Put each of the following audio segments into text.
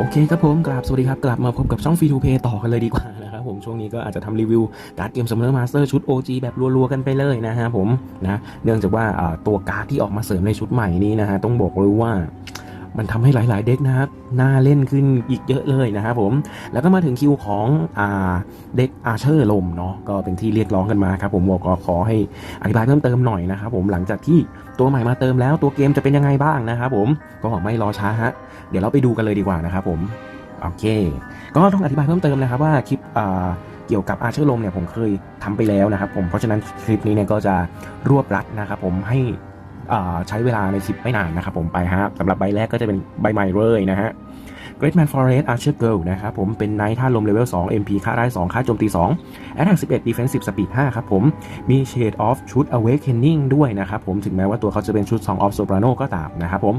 โอเคครับผมกราบสวัสดีครับ กลับมาพบกับช่องฟรีทูเพย์ต่อกันเลยดีกว่านะครับผมช่วงนี้ก็อาจจะทำรีวิวการ์ดเกมสมเนอร์มาสเตอร์ชุด OG แบบรัวๆกันไปเลยนะฮะผมนะเนื่องจากว่าตัวการ์ดที่ออกมาเสริมในชุดใหม่นี้นะฮะต้องบอกเลยว่า มันทำให้หลาย ๆ เด็กนะครับน่าเล่นขึ้นอีกเยอะเลยนะครับผม แล้วก็มาถึงคิวของอ่าเด็กอาเชอร์ลมเนาะก็เป็นที่เรียกร้องกันมาครับผมบอกก็ขอให้อธิบายเพิ่มเติมหน่อยนะครับผมหลังจากที่ตัวใหม่มาเติมแล้วตัวเกมจะเป็นยังไงบ้างนะครับผมก็ไม่รอช้าฮะเดี๋ยวเราไปดูกันเลยดีกว่านะครับผมโอเค ก็ต้องอธิบายเพิ่มเติมนะครับว่าคลิปอ่าเกี่ยวกับอาเชอร์ลมเนี่ยผมเคยทำไปแล้วนะครับผมเพราะฉะนั้นคลิปนี้เนี่ยก็จะรวบรัดนะครับผมให้ ใช้เวลาในคลิปไม่นานนะครับผมไปฮะสำหรับใบแรกก็จะเป็นใบใหม่เลยนะฮะ Great Man Forest Archer Girl นะครับผมเป็นไนท์ท่าลมเลเวล 2 MP ค่าได้ 2 ค่าโจมตี2 Attack 11 Defensive Speed 5 ครับผม มี Shade of ชุด Awakening ด้วยนะครับผมถึงแม้ว่าตัวเขาจะเป็นชุด Song of Soprano ก็ตามนะครับผม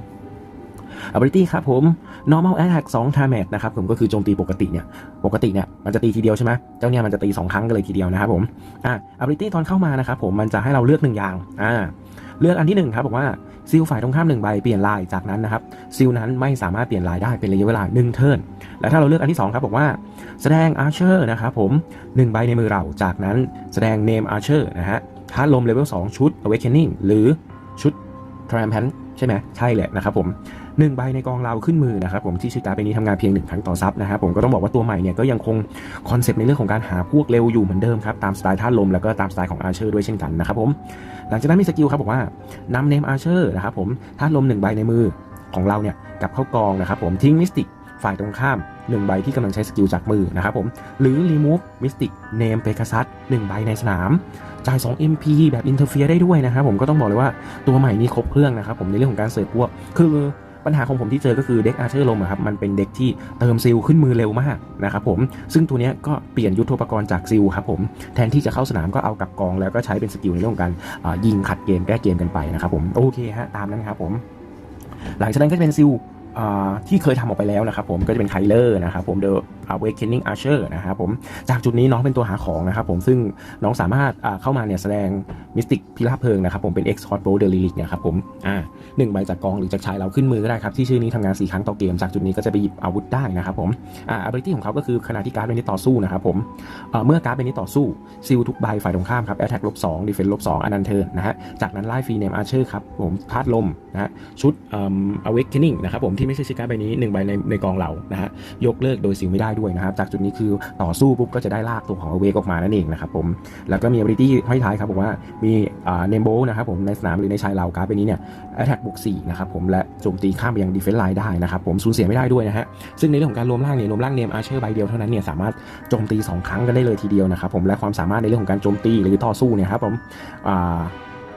Ability ครับผม Normal Attack 2 Damage นะครับผมก็คือโจมตีปกติเนี่ย ปกติเนี่ยมันจะตีทีเดียวใช่ไหมเจ้าเนี่ยมันจะตี 2 ครั้งกันเลยทีเดียวนะครับผม อะ Ability ตอนเข้ามานะครับผมมันจะให้เราเลือกหนึ่งอย่าง อ่า เลือกอันที่หนึ่งครับบอกว่าซิลฝ่ายตรงข้ามหนึ่งใบเปลี่ยนลายจากนั้นนะครับซิลนั้นไม่สามารถเปลี่ยนลายได้เป็นระยะเวลา1เทิร์นและถ้าเราเลือกอันที่สองครับบอกว่าแสดงอาร์เชอร์นะครับผม1ใบในมือเราจากนั้นแสดงเนมอาร์เชอร์นะฮะถ้าลมเลเวล2ชุด Awakening หรือชุด Triumphant ใช่ไหมใช่แหละนะครับผมหนึ่งใบในกองเราขึ้นมือนะครับผมที่ชื่อการ์ดใบนี้ทำงานเพียงหนึ่งครั้งต่อซับนะครับผมก็ต้องบอกว่าตัวใหม่เนี่ยก็ยังคงคอนเซปต์ในเรื่องของการหาพวกเร็วอยู่เหมือนเดิมครับตามสไตล์ท่าลมแล้วก็ตามสไตล์ของอาร์เชอร์ด้วยเช่นกันนะครับผม หลังจากนั้นมีสกิลครับบอกว่านำเนมอาร์เชอร์นะครับผมถ้าลมหนึ่งใบในมือของเราเนี่ยกับเข้ากองนะครับผมทิ้งมิสติกฝ่ายตรงข้าม1ใบที่กำลังใช้สกิลจากมือนะครับผม หรือ remove mystic name pegasus 1ใบในสนาม จ่าย 2 MP แบบ interfere ได้ด้วยนะครับผมก็ต้องบอกเลยว่าตัวใหม่นี้ครบเครื่องนะครับผมในเรื่องของการเสิร์ฟพวก คือ ปัญหาของผมที่เจอก็คือเด็กอาร์เชอร์ลมครับมันเป็นเด็กที่เติมซิลขึ้นมือเร็วมากนะครับผมซึ่งตัวนี้ก็เปลี่ยนยุทธปกรณ์จากซิลครับผมแทนที่จะเข้าสนามก็เอากลับกองแล้วก็ใช้เป็นสกิลในเรื่องของการยิงขัดเกมแก้เกมกันไปนะครับผมโอเคฮะตามนั้นครับผมหลังจากนั้นก็จะเป็นซิล ที่เคยทำออกไปแล้วนะครับผมก็จะเป็นไคลเลอร์นะครับผม The Awakening Archer นะครับผมจากจุดนี้น้องเป็นตัวหาของนะครับผมซึ่งน้องสามารถเข้ามาเนี่ยแสดงมิสติกพิราบเพลิงนะครับผมเป็น X Hot Bolt The Relic เนี่ยครับผมอ่าหนึ่งใบจากกองหรือจากชายเราขึ้นมือก็ได้ครับที่ชื่อนี้ทำงาน 4 ครั้งต่อเกม จากจุดนี้ก็จะไปหยิบอาวุธได้นะครับผมอ่า ability ของเขาก็คือขณะที่การ์ดใบนี้ต่อสู้นะครับผมเมื่อการ์ดใบนี้ต่อสู้ซิลทุกใบฝ่ายตรงข้ามครับ attack ลบ2 defense ลบ2อันนันเทิร์นนะฮะจากนั้นไล่ฟรีเนมอาร์เชอร์ครับผมธาตุลมนะชุดเอ่อ awakening นะครับผมที่ไม่ใช่ชื่อการ์ใบนี้หนึ่งใบในในกองเรานะฮะยกเลิกโดยซิลไม่ได้ด้วยนะครับ จากจุดนี้คือต่อสู้ปุ๊บก็จะได้ลากตัวของ awake ออกมานั่นเองนะครับผมแล้วก็มี ability ห้อยท้ายครับบอกว่ามีอ่า name bolt นะครับผมในสนามหรือในชายเราการ์ดใบนี้เนี่ย attack บวก4นะครับผมและโจมตีข้ามไปยัง defense line ได้นะครับผมสูญเสียไม่ได้ด้วยนะฮะซึ่งในเรื่องของการรวมร่างเนี่ยรวมร่างเนมอาร์เชอร์ใบเดียวเท่านั้นเนี่ยสามารถโจมตีสองครั้งกันได้เลยทีเดียวนะครับผมและความสามารถในเรื่องของการโจมตีหรือต่อสู้เนี่ยครับผมอ่า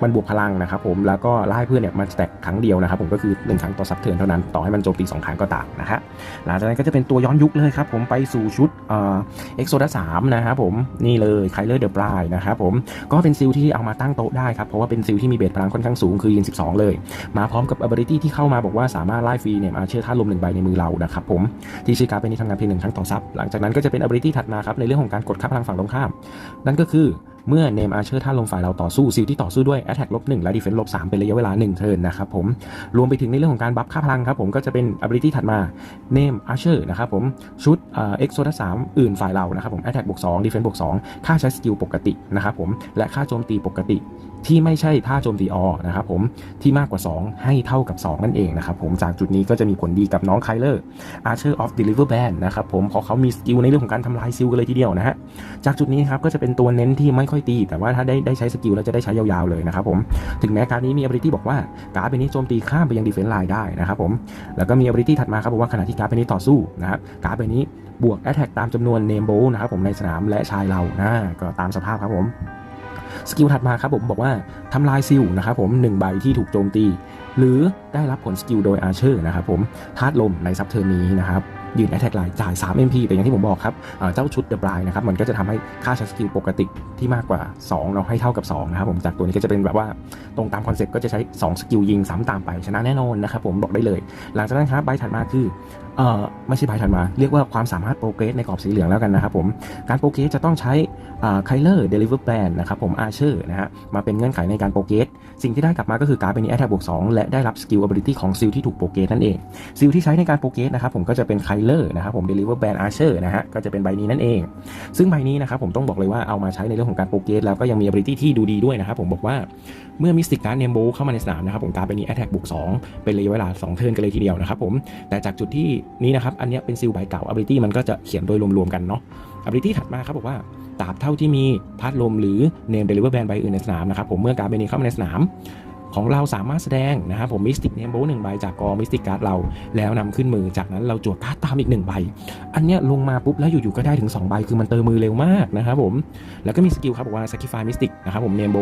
มันบวกพลังนะครับผมแล้วก็ไล่เพื่อนเนี่ยมันแตกครั้งเดียวนะครับผมก็คือ1ครั้งต่อซับเทิร์นเท่านั้นต่อให้มันโจมตี2ครั้งก็ตามนะฮะหลังจากนั้นก็จะเป็นตัวย้อนยุคเลยครับผมไปสู่ชุดเอ็กโซดัสสามนะครับผมนี่เลยไคลเลอร์เดอะปลายนะครับผมก็เป็นซิลที่เอามาตั้งโต๊ะได้ครับเพราะว่าเป็นซิลที่มีเบสพลังค่อนข้างสูงคือยิน12 เลย มาพร้อมกับ ability ที่เข้ามาบอกว่าสามารถไล่ฟรีเนี่ยอาเชอร์ท่าลมหนึ่งใบในมือเรานะครับผมที่ชื่อการเป็นนี้ทำงานเพียงหนึ่งครั้งต่อซับหลังจากนั้นก็จะเป็น ability ถัดมาครับในเรื่องของการกดค่าพลังฝั่งตรงข้าม นั่นก็คือเมื่อเนมอาร์เชอร์ท่าลมฝ่ายเราต่อสู้ซิลที่ต่อสู้ด้วยแอตแทกลบ1และดีเฟนส์ลบ3เป็นระยะเวลา1เทิร์นนะครับผมรวมไปถึงในเรื่องของการบัฟค่าพลังครับผมก็จะเป็นอ b i l i t y ถัดมาเนมอาร์เชอร์นะครับผมชุดเอ็กโซทัสสามอื่นฝ่ายเรานะครับผมแอตแทกบวก2 Defense บวกสองค่าใช้สกิลปกตินะครับผมและค่าโจมตีปกติ ที่ไม่ใช่ท่าโจมตีออนะครับผมที่มากกว่า 2 ให้เท่ากับ 2 นั่นเองนะครับผมจากจุดนี้ก็จะมีผลดีกับน้องไคลเลอร์ Archer of Deliver Band นนะครับผมเพราะเขามีสกิลในเรื่องของการทำลายซิลกันเลยทีเดียวนะฮะจากจุดนี้ครับก็จะเป็นตัวเน้นที่ไม่ค่อยตี แต่ว่าถ้าได้ได้ใช้สกิลแล้วจะได้ใช้ยาวๆเลยนะครับผมถึงแม้การนี้มี ability บอกว่าการ์ดเป็นนี้โจมตีข้ามไปยัง defense line ได้นะครับผมแล้วก็มี ability ถัดมาครับบอกว่าขณะที่การ์ดเป็นนี้ต่อสู้นะครับการ์ดเป็นนี้บวก attack ตามจำนวน name bolt นะครับผมในสนามและชายเรานะก็ตามสภาพครับผม สกิลถัดมาครับผมบอกว่าทำลายซิลนะครับผมหนึ่งใบที่ถูกโจมตี หรือได้รับผลสกิลโดยอาเชอร์นะครับผมธาตุลมในซับเทอร์นี้นะครับ ยืนแอทแทกไลน์จ่าย 3 MP แต่อย่างที่ผมบอกครับเจ้าชุดเดอะบรายนะครับมันก็จะทำให้ค่าใช้สกิลปกติที่มากกว่า2เราให้เท่ากับ2นะครับผมจากตัวนี้ก็จะเป็นแบบว่าตรงตามคอนเซ็ปต์ก็จะใช้ 2 สกิลยิงซ้ำตามไปชนะแน่นอนนะครับผมบอกได้เลย หลังจากนั้นครับใบถัดมาคือเอ่อไม่ใช่ใบถัดมาเรียกว่าความสามารถโปรเกรสในกรอบสีเหลืองแล้วกันนะครับผมการโปรเกรสจะต้องใช้ไคลเลอร์เดลิเวอร์แ a นด์นะครับผมอาร์เชอร์นะฮะมาเป็นเงื่อนไขในการโปรเกรส สิ่งที่ได้กลับมาก็คือการดเป็นนี้แอทแทกบวก2และได้รับสกิล ability ของซิลที่ถูกโปรเกรสนั่นเองซิลที่ใช้ในการโปรเกรสนะครับผมก็จะเป็นไคลเลอร์นะครับผม Deliver Band Archer นะฮะก็จะเป็นใบนี้นั่นเอง ซึ่งใบนี้นะครับผมต้องบอกเลยว่าเอามาใช้ในเรื่องของการโปรเกตแล้วก็ยังมี ability ที่ดูดีด้วยนะครับผมบอกว่าเมื่อมิสติกการ์ดเนมโบเข้ามาในสนามนะครับผมการดใบนี้ attack บวก2เป็นระยะเวลา2เทิร์นกันเลยทีเดียวนะครับผมแต่จากจุดที่นี้นะครับอันนี้เป็นซิลใบเก่า ability มันก็จะเขียนโดยรวมๆกันเนาะ ability ถัดมาครับบอกว่า ตราบเท่าที่มีพัดลมหรือเนมเดลิเวอร์แบนใบอื่นในสนามนะครับผมเมื่อการเบนี้เข้ามาในสนาม ของเราสามารถแสดงนะครับผมมิสติกเนมโบหนึ่งใบจากกองมิสติกการ์ดเรา แล้วนำขึ้นมือจากนั้นเราจวดการ์ดตามอีกหนึ่งใบ อันเนี้ยลงมาปุ๊บแล้วอยู่ๆก็ได้ถึง 2 ใบคือมันเติมมือเร็วมากนะครับผมแล้วก็มีสกิลครับบอกว่า sacrifice mystic นะครับผมเนมโบ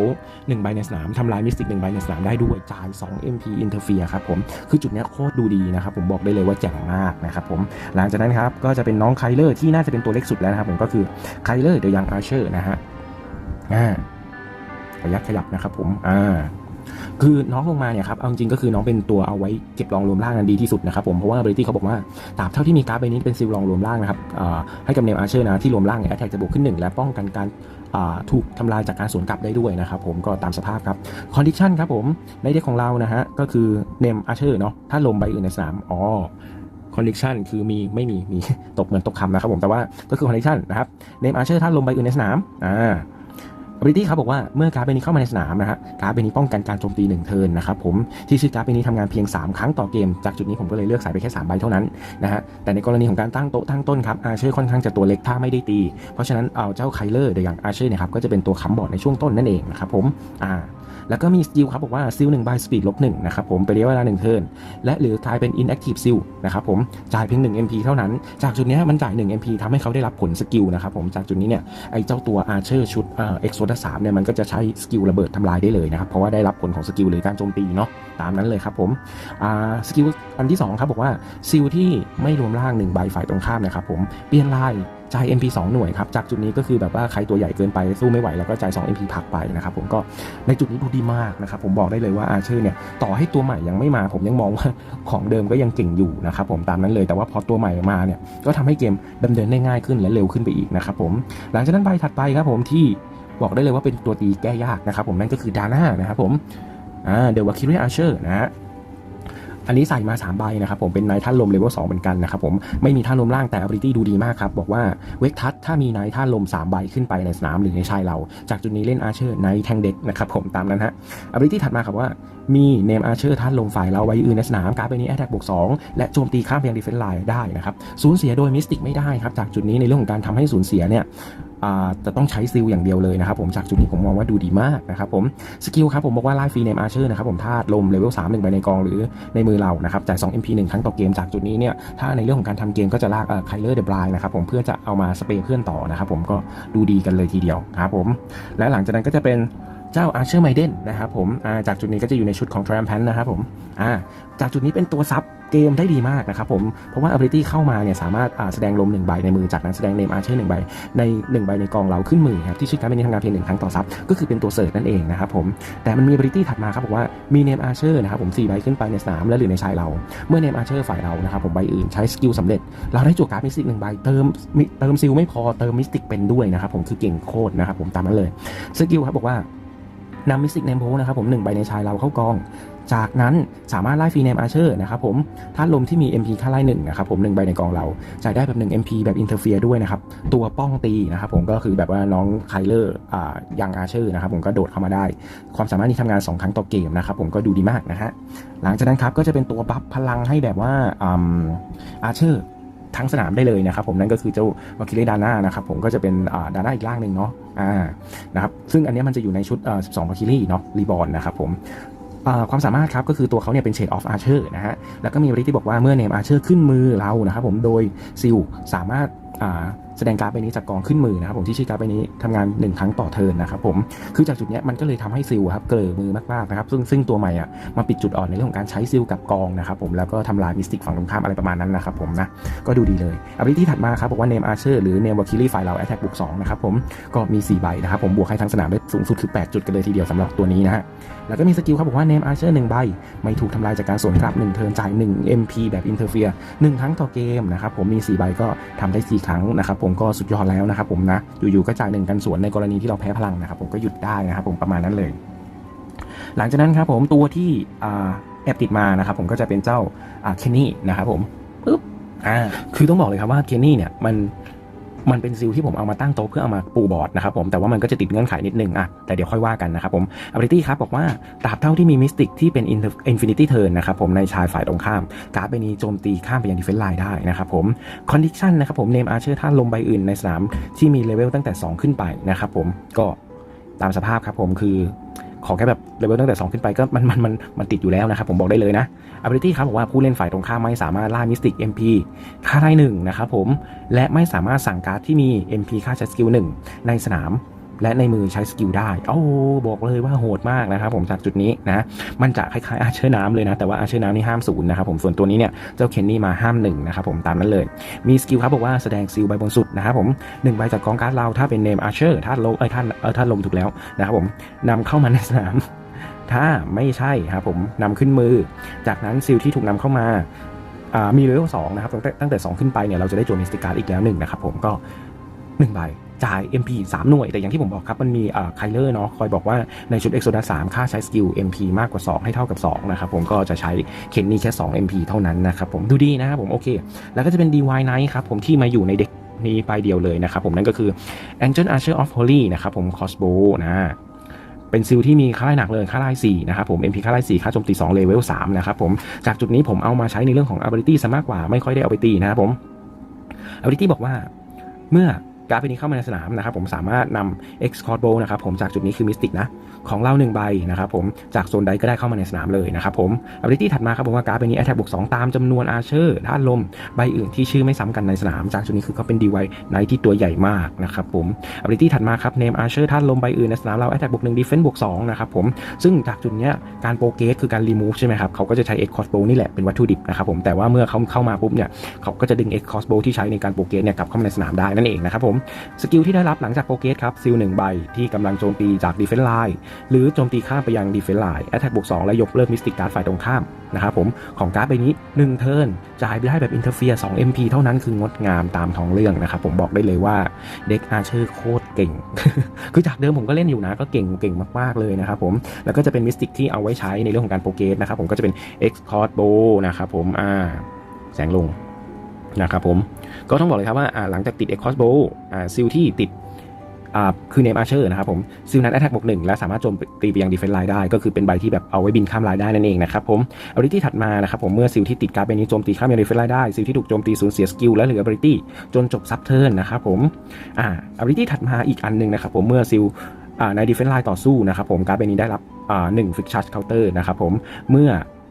หนึ่งใบในสนามทำลายมิสติกหนึ่งใบในสนามได้ด้วยจ่าย 2 MP interfere ครับผมคือจุดเนี้ยโคตรดูดีนะครับผมบอกได้เลยว่าแจ๋งมากนะครับผมหลังจากนั้นครับก็จะเป็นน้องไคเลอร์ที่น่าจะเป็นตัวเล็กสุดแล้วนะครับผมก็คือไคเลอร์เดยังอาร์เชอร์นะฮะอ่าขออนุญาตขยับนะครับผมอ่า คือน้องลงมาเนี่ยครับ เอาจริงก็คือน้องเป็นตัวเอาไว้เก็บรองรวมร่างกันดีที่สุดนะครับผม เพราะว่า ability เขาบอกว่าตราบเท่าที่มีการ์ดใบนี้เป็นซิลรองรวมร่างนะครับให้กับเนมอาร์เชอร์นะที่รวมร่างเนี่ย attack จะบวกขึ้น 1 และป้องกันการถูกทำลายจากการสวนกลับได้ด้วยนะครับผมก็ตามสภาพครับ condition ครับผมในเด็กของเรานะฮะก็คือเนมอาร์เชอร์เนาะถ้าลมใบอื่นในสนามอ๋อ condition คือมีไม่มีมีตกเหมือนตกคำนะครับผมแต่ว่าก็คือ condition นะครับเนมอาร์เชอร์ถ้าลมใบอื่นในสนามอ่า ability ครับบอกว่าเมื่อการ์ดใบนี้เข้ามาในสนามนะฮะการ์ดใบนี้ป้องกันการโจมตี1เทิร์นนะครับผมที่ชื่อการ์ดใบนี้ทำงานเพียง 3 ครั้งต่อเกม จากจุดนี้ผมก็เลยเลือกใส่ไปแค่3ใบเท่านั้นนะฮะแต่ในกรณีของการตั้งโต๊ะตั้งต้นครับอาเชอร์ค่อนข้างจะตัวเล็กถ้าไม่ได้ตี เพราะฉะนั้นเอาเจ้าไคลเลอร์เดี๋ยวอย่างอาเชอร์นี่ยครับก็จะเป็นตัวค้ำบอร์ดในช่วงต้นนั่นเองนะครับผมอ่าแล้วก็มีสกิลครับบอกว่าซิลหนึ่งใบสปีดลบหนึ่งนะครับผมเป็นระยะเวลาหนึ่งเทิร์นและหรือกลายเป็น inactive ซิลนะครับผมจ่ายเพียง 1 MP เท่านั้น จากจุดนี้มันจ่าย 1 MP ทำให้เขาได้รับผลสกิลนะครับผมจากจุดนี้เนี่ยไอ้เจ้าตัวอาร์เชอร์ชุดเอ็กโซดาสามเนี่ยมันก็จะใช้สกิลระเบิดทำลายได้เลยนะครับ เพราะว่าได้รับผลของสกิลหรือการโจมตีเนาะตามนั้นเลยครับผมอ่าสกิลอันที่ 2 ครับบอกว่าซิลที่ไม่รวมร่าง1ใบฝ่ายตรงข้ามนะครับผมเปลี่ยนลายจ่าย MP 2 หน่วยครับ จากจุดนี้ก็คือแบบว่าใครตัวใหญ่เกินไปสู้ไม่ไหวแล้วก็จ่าย 2 MP พักไปนะครับผมก็ในจุดนี้ดูดีมากนะครับผมบอกได้เลยว่าอาเชอร์เนี่ยต่อให้ตัวใหม่ยังไม่มา ผมยังมองว่าของเดิมก็ยังเก่งอยู่นะครับผมตามนั้นเลยแต่ว่าพอตัวใหม่มาเนี่ยก็ทำให้เกมดำเนินได้ง่ายขึ้นและเร็วขึ้นไปอีกนะครับผมหลังจากนั้นใบถัดไปครับผมที่ บอกได้เลยว่าเป็นตัวตีแก้ยากนะครับผมนั่นก็คือดาน่านะครับผมอ่าเดวาคิริอาเชอร์นะฮะอันนี้ใส่มา3ใบนะครับผมเป็นนายท่านลมเลเวล2เหมือนกันนะครับผมไม่มีท่านลมล่างแต่อ b i l i t y ดูดีมากครับ บอกว่าเวกทัศถ้ามีนายท่านลม3ใบขึ้นไปในสนามหรือในชายเรา จากจุดนี้เล่นอาเชอร์ในแทงเด็กนะครับผมตามนั้นฮะอ b i l i t y ถัดมาครับว่ามีเนมอาร์เชอร์ท่านลมฝ่ายเราไว้อื่นในสนามการ์ดใบนี้ attack บวก2และโจมตีข้ามไปยัง defense line ได้นะครับสูญเสียโดยมิสติกไม่ได้ครับจากจุดนี้ในเรื่องของการทำให้สูญเสียเนี่ยจะต้องใช้ซิลอย่างเดียวเลยนะครับผมจากจุดนี้ผมมองว่าดูดีมากนะครับผมสกิลครับผมบอกว่าไล่ฟรีเนมอาร์เชอร์นะครับผมธาตุลมเลเวล3 1ใบในกองหรือในมือเรานะครับจ่าย2 MP 1ครั้งต่อเกมจากจุดนี้เนี่ยถ้าในเรื่องของการทำเกมก็จะลากไคลเลอร์เดบรายนะครับผมเพื่อจะเอามาสเปรย์เพื่อนต่อนะครับผมก็ดูดีกันเลยทีเดียวครับผมและหลังจากนั้นก็จะเป็น เจ้าอาร์เชอร์ไมเดนนะครับผมาจากจุดนี้ก็จะอยู่ในชุดของ Triumph นะครับผมาจากจุดนี้เป็นตัวซับเกมได้ดีมากนะครับผม เพราะว่า ability เข้ามาเนี่ยสามารถแสดงลมหนึ่งใบในมือจากนั้นแสดงเนมอาร์เชอร์หนึ่งใบใน1ใบในกองเราขึ้นมือครับที่ชื่อการเป็นทำงานเพียงหนึ่งครั้งต่อซับก็คือเป็นตัวเสิร์ชนั่นเองนะครับผมแต่มันมี ability ถัดมาครับบอกว่ามีเนมอาร์เชอร์นะครับผม4ใบขึ้นไปในสนามและหรือในชายเรา เมื่อเนมอาร์เชอร์ฝ่ายเรานะครับผมใบอื่นใช้สกิลสำเร็จ เราได้จั่วการ์ดมิสติกหนึ่งใบเติมเติมซิลไม่พอเติมมิสติกเป็นด้วยนะครับผมคือเก่งโคตรนะครับผมตามนั้นเลยสกิลครับบอกว่า นำมิสติกเนมโพนะครับผมหนึ่งใบในชายเราเข้ากอง จากนั้นสามารถไล่ฟรีเนมอาร์เชอร์นะครับผมถ้าลมที่มี MP ค่าไล่หนึ่งนะครับผมหนึ่งใบในกองเราจ่ายได้แบบ 1 MP แบบอินเทอร์เฟียด้วยนะครับ ตัวป้องตีนะครับผมก็คือแบบว่าน้องไคลเลอร์อ่ายังอาร์เชอร์นะครับผมก็โดดเข้ามาได้ ความสามารถนี้ทำงาน 2 ครั้งต่อเกมนะครับผมก็ดูดีมากนะฮะหลังจากนั้นครับก็จะเป็นตัวบัฟพลังให้แบบว่าอาอาเชอร์ ทั้งสนามได้เลยนะครับผมนั่นก็คือเจ้าวาคิเลดาน่านะครับผมก็จะเป็นดาน่าอีกร่างหนึ่งเนาะอ่านะครับซึ่งอันนี้มันจะอยู่ในชุด12วาคิลี่เนาะรีบอลนะครับผมความสามารถครับก็คือตัวเขาเนี่ยเป็นเชดออฟอาร์เชอร์นะฮะแล้วก็มีบริที่บอกว่าเมื่อเนมอาร์เชอร์ขึ้นมือเรานะครับผมโดยซิลสามารถ แสดงการ์ดใบนี้จากกองขึ้นมือนะครับผมที่ชื่อการ์ดใบนี้ทำงาน 1 ครั้งต่อเทินนะครับผมคือจากจุดนี้มันก็เลยทำให้ซิลครับเกลือมือมากๆนะครับซึ่งซึ่งตัวใหม่อะมาปิดจุดอ่อนในเรื่องของการใช้ซิลกับกองนะครับผมแล้วก็ทำลายมิสติกฝั่งตรงข้ามอะไรประมาณนั้นนะครับผมนะก็ดูดีเลยอ b i l i t y ถัดมาครับบอกว่าเนมอาร์เชอร์หรือเนมวาคิลี่ฝ่ายเราแอตแทกบวก2นะครับผมก็มี 4 ใบนะครับผมบวกให้ทั้งสนามได้สูงสุดคือ 8 จุดกันเลยทีเดียวสำหรับตัวนี้นะฮะแล้วก็มีสกิลครับบอกว่า name archer 1ใบไม่ถูกทำลายจากการสวนกลับ1เทิร์นจ่าย1 MP แบบ interfere 1ครั้งต่อเกมนะครับผมมี 4 ใบก็ทำได้ 4 ครั้งนะครับผมก็สุดยอดแล้วนะครับผมนะอยู่ๆก็จากหนึ่งกันสวนในกรณีที่เราแพ้พลังนะครับผมก็หยุดได้นะครับผมประมาณนั้นเลย หลังจากนั้นครับผมตัวที่แอบติดมานะครับผมก็จะเป็นเจ้าอ่าเคนนี่นะครับผมปึ๊บอ่าคือต้องบอกเลยครับว่าเคนนี่เนี่ยมัน มันเป็นซิลที่ผมเอามาตั้งโต๊ะเพื่อเอามาปูบอร์ดนะครับผมแต่ว่ามันก็จะติดเงื่อนไขนิดนึงอะแต่เดี๋ยวค่อยว่ากันนะครับผม ability ครับบอกว่าตราบเท่าที่มีมิสติกที่เป็น Inter- infinity turn นะครับผมในชายฝ่ายตรงข้ามการ์ดใบนี้โจมตีข้ามไปยัง defense line ได้นะครับผม condition นะครับผม name archer ท่านลงใบอื่นในสนามที่มีเลเวลตั้งแต่ 2 ขึ้นไปนะครับผมก็ตามสภาพครับผมคือ ขอแค่แบบเลเวลตั้งแต่ 2 ขึ้นไปก็มันมันมันมันติดอยู่แล้วนะครับ ผมบอกได้เลยนะ ability ครับบอกว่าผู้เล่นฝ่ายตรงข้ามไม่สามารถล่า mystic MP ค่าได้หนึ่งนะครับผมและไม่สามารถสั่งการ์ดที่มี MP ค่าใช้สกิลหนึ่งในสนาม และในมือใช้สกิลได้ โอ้บอกเลยว่าโหดมากนะครับผมจากจุดนี้นะมันจะคล้ายๆอาเชอร์น้ำเลยนะแต่ว่าอาเชอร์น้ำนี่ห้ามศูนย์นะครับผมส่วนตัวนี้เนี่ยเจ้าเคนนี่มาห้ามหนึ่งนะครับผมตามนั้นเลย มีสกิลครับบอกว่าแสดงซิลใบบนสุดนะครับผมหนึ่งใบจากกองการ์ดเราถ้าเป็นเนมอาเชอร์ถ้าลมเอ้ยท่านเออท่านลมถูกแล้วนะครับผมนำเข้ามาในสนามถ้าไม่ใช่ครับผมนำขึ้นมือ จากนั้นซิลที่ถูกนำเข้ามาอ่ามีเลเวลสองนะครับตั้งแต่ตั้งแต่ 2 ขึ้นไปเนี่ยเราจะได้โจมิสติการ์ดอีกแล้วหนึ่งนะครับผมก็1ใบ จ่าย MP 3 หน่วย แต่อย่างที่ผมบอกครับ มันมีอ่าไคลเลอร์เนาะคอยบอกว่าในชุด Exodus 3 ค่าใช้สกิล MP มากกว่า 2 ให้เท่ากับ 2 นะครับ ผมก็จะใช้เคนนี่แค่ 2 MP เท่านั้นนะครับผมดูดีนะครับผมโอเค แล้วก็จะเป็น DY Knight ครับผมที่มาอยู่ในเด็กนี้ไปเดียวเลยนะครับผมนั่นก็คือ Angel Archer of Holy นะครับผม Crossbow นะเป็นซิลที่มีค่าไล่หนักเลยค่าไล่4นะครับผม MP ค่าไล่4ค่าโจมตี2เลเวล3นะครับผมจากจุดนี้ผมเอามาใช้ในเรื่องของ ability ซะมากกว่าไม่ค่อยได้เอาไปตีนะครับผม ability บอกว่าเมื่อ การ์ดใบนี้เข้ามาในสนามนะครับผมสามารถนำ X c o r d Bow นะครับผมจากจุดนี้คือ Mystic นะของเราหนึ่งใบนะครับผมจากโซนใดก็ได้เข้ามาในสนามเลยนะครับผม ability ถัดมาครับผมว่าการ์ดใบนี้ attack บวก2ตามจำนวน Archer ท่านลมใบอื่นที่ชื่อไม่ซ้ำกันในสนาม จากจุดนี้คือเขาเป็น DY ในที่ตัวใหญ่มากนะครับผม ability ถัดมาครับ name Archer ท่านลมใบอื่นในสนามเรา attack บวก1 defense บวก2นะครับผมซึ่งจากจุดเนี้ยการโปรเกสคือการ remove ใช่ไหมครับเขาก็จะใช้ X crossbow นี่แหละเป็นวัตถุดิบนะครับผมแต่ว่าเมื่อเขาเข้ามาปุ๊บเนี่ยเขาก็จะดึง X crossbow ที่ใช้ในการโปรเกสเนี่ยกลับเข้ามาในสนามได้นั่นเองนะครับผมสกิลที่ได้รับหลังจากโปรเกสครับซิลหนึ่งใบที่กำลังโจมตีจากดีเฟน s ์ไลน์หรือโจมตีข้ามไปยังดีเฟน s ์ไลน์แอตแทกบวก2และยกเลิกมิสติกการ์ดฝ่ายตรงข้ามนะครับผมของการ์ดใบนี้ 1 เทิร์นจ่ายไปได้แบบอินเทอร์เฟียร์2 MP เท่านั้นคืองดงามตามท้องเรื่องนะครับผมบอกได้เลยว่าเด็กอาเชอร์โคตรเก่ง คือจากเดิมผมก็เล่นอยู่นะก็เก่งเก่งมากๆเลยนะครับผมแล้วก็จะเป็นมิสติกที่เอาไว้ใช้ในเรื่องของการโปรเกสนะครับผมก็จะเป็น X c o r d b o นะครับผมอ่าแสงลงนะครับผม ก็ต้องบอกเลยครับว่าหลังจากติด X c o r d b o อ่าซิลที่ติดคือเนมอาร์เชอร์นะครับผมซิลนั้นแอตแทกบวกหนึ่งและสามารถโจมตีไปยังดีเฟน s ์ไลน์ได้ ก็คือเป็นใบที่แบบเอาไว้บินข้ามไลน์ได้นั่นเองนะครับผม ability ถัดมานะครับผมเมื่อซิลที่ติดการ์ดใบนี้โจมตีข้ามยังดีเฟน s ์ไลน์ได้ซิลที่ถูกโจมตีสูญเสียสกิลและเหลือ ability จนจบซับเทิร์นนะครับผมอ่า ability ถัดมาอีกอันหนึ่งนะครับผมเมื่อซิลในดีเฟน s ์ไลน์ต่อสู้นะครับผมการ์ดใบนี้ได้รับหนึ่งฟิกชาร์จเคาน์เตอร์นะครับผมเมื่อ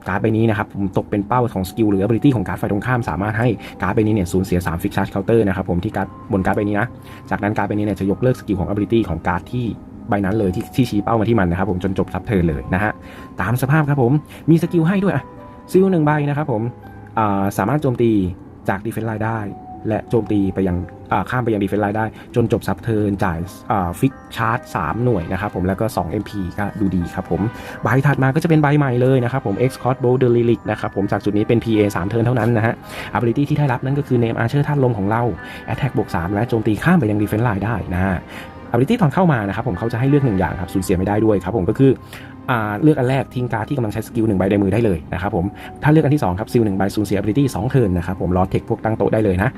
การ์ดใบนี้นะครับผมตกเป็นเป้าของสกิลหรือ ability ของการ์ดฝ่ายตรงข้ามสามารถให้การ์ดใบนี้เนี่ยสูญเสีย3ฟิกชาร์จเคาน์เตอร์นะครับผมที่การ์ดบนการ์ดใบนี้นะจากนั้นการ์ดใบนี้เนี่ยจะยกเลิกสกิลของ ability ของการ์ดที่ใบนั้นเลยที่ที่ชี้เป้ามาที่มันนะครับผมจนจบซับเทิร์นเลยนะฮะตามสภาพครับผมมีสกิลให้ด้วยอะซิลหนึ่งใบนะครับผมสามารถโจมตีจากดีเฟน s ์ไลน์ได้ และโจมตีไปยังข้ามไปยังดีเฟนไลน์ได้ จนจบซับเทิร์นจ่ายฟิกชาร์จ 3 หน่วยนะครับผมแล้วก็ 2 MP ก็ดูดีครับผมใบถัดมาก็จะเป็นใบใหม่เลยนะครับผม X c o r d b o w d e l i l i c นะครับผมจากจุดนี้เป็น PA 3 เทิร์นเท่านั้นนะฮะ ability ที่ได้รับนั่นก็คือ name archer ท่านลมของเรา attack บวก3และโจมตีข้ามไปยัง defense line ได้นะฮะ ability ตอนเข้ามานะครับผมเขาจะให้เลือกหนึ่งอย่างครับสูญเสียไม่ได้ด้วยครับผมก็คือ เลือกอันแรกทิ้งการ์ดที่กำลังใช้สกิลหนึ่งใบในมือได้เลยนะครับผมถ้าเลือกอันที่สองครับซิลหนึ่งใบสูญเสีย ability สองเทิร์นนะครับผมรอเทคพวกตั้งโต๊ะได้เลยนะ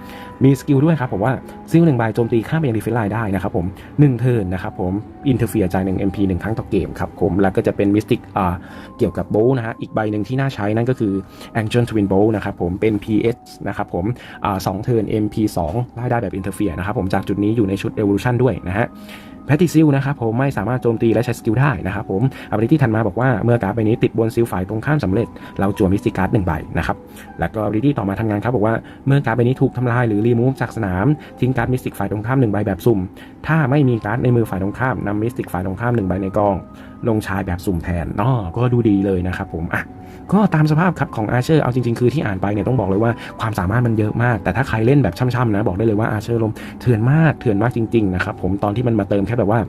มีสกิลด้วยครับผมว่าซิลหนึ่งใบโจมตีข้ามไปยังดีเฟนไลน์ได้นะครับผมหนึ่งเทิร์นนะครับผมอินเทอร์เฟียจ่ายหนึ่ง MP หนึ่งครั้งต่อเกมครับผมแล้วก็จะเป็นมิสติกอ่าเกี่ยวกับโบนะฮะอีกใบหนึ่งที่น่าใช้นั่นก็คือ Angel Twin Bow นะครับผมเป็น PS นะครับผมอ่าสองเทิร์น MP 2ไล่ได้แบบอินเทอร์เฟียนะครับผมจากจุดนี้อยู่ในชุด Evolution ด้วยนะฮะ แพทติซิลนะครับผมไม่สามารถโจมตีและใช้สกิลได้นะครับผมอัปเดตที่ทันมาบอกว่าเมื่อการ์ดใบนี้ติดบนซิลฝ่ายตรงข้ามสำเร็จ เราจั่วมิสติการ์ดหนึ่งใบนะครับแล้วก็อัปเดตที่ต่อมาทำงานครับบอกว่าเมื่อการ์ดใบนี้ถูกทำลายหรือรีมูฟจากสนามทิ้งการ์ดมิสติกฝ่ายตรงข้ามหนึ่งใบแบบสุ่ม ถ้าไม่มีการ์ดในมือฝ่ายตรงข้ามนำมิสติกฝ่ายตรงข้ามหนึ่งใบในกอง ลงชายแบบสุ่มแทนอ๋อก็ดูดีเลยนะครับผมอะ ก็ตามสภาพครับของอาเชอร์เอาจริงๆ คือที่อ่านไปเนี่ยต้องบอกเลยว่าความสามารถมันเยอะมาก แต่ถ้าใครเล่นแบบช่ำๆนะ บอกได้เลยว่าอาเชอร์ลมเถื่อนมากเถื่อนมากจริงๆนะครับผมตอนที่มันมาเติมแค่แบบว่า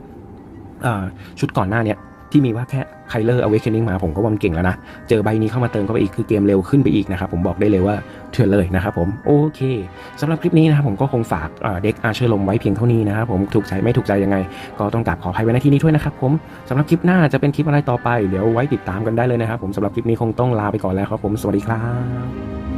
ชุดก่อนหน้าเนี้ย ที่มีว่าแค่ไคลเลอร์อเวคเ n น n งมาผมก็มันเก่งแล้วนะ เจอใบนี้เข้ามาเติมเข้าไปอีกคือเกมเร็วขึ้นไปอีกนะครับ ผมบอกได้เลยว่าเถื่อนเลยนะครับผมโอเคสำหรับคลิปนี้นะครับผมก็คงฝากเด็กอาเชอร์ลมไว้เพียงเท่านี้นะครับผมถูกใจไม่ถูกใจยังไง ก็ต้องกราบขออภัยไว้ในที่นี้ด้วยนะครับผมสำหรับคลิปหน้าจะเป็นคลิปอะไรต่อไปเดี๋ยวไว้ติดตามกันได้เลยนะครับผมสำหรับคลิปนี้คงต้องลาไปก่อนแล้วครับผมสวัสดีครับ